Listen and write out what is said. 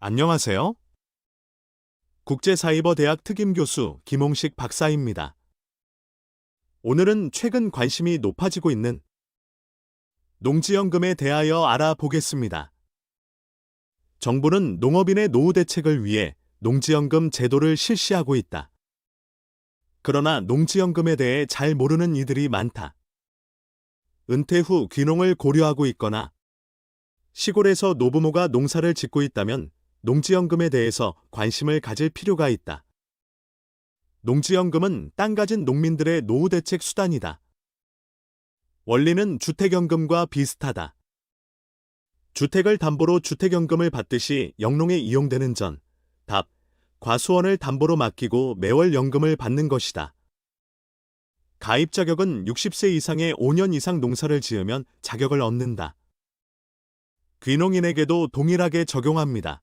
안녕하세요. 국제사이버대학 특임교수 김홍식 박사입니다. 오늘은 최근 관심이 높아지고 있는 농지연금에 대하여 알아보겠습니다. 정부는 농업인의 노후 대책을 위해 농지연금 제도를 실시하고 있다. 그러나 농지연금에 대해 잘 모르는 이들이 많다. 은퇴 후 귀농을 고려하고 있거나 시골에서 노부모가 농사를 짓고 있다면 농지연금에 대해서 관심을 가질 필요가 있다. 농지연금은 땅 가진 농민들의 노후 대책 수단이다. 원리는 주택연금과 비슷하다. 주택을 담보로 주택연금을 받듯이 영농에 이용되는 전, 답, 과수원을 담보로 맡기고 매월 연금을 받는 것이다. 가입 자격은 60세 이상의 5년 이상 농사를 지으면 자격을 얻는다. 귀농인에게도 동일하게 적용합니다.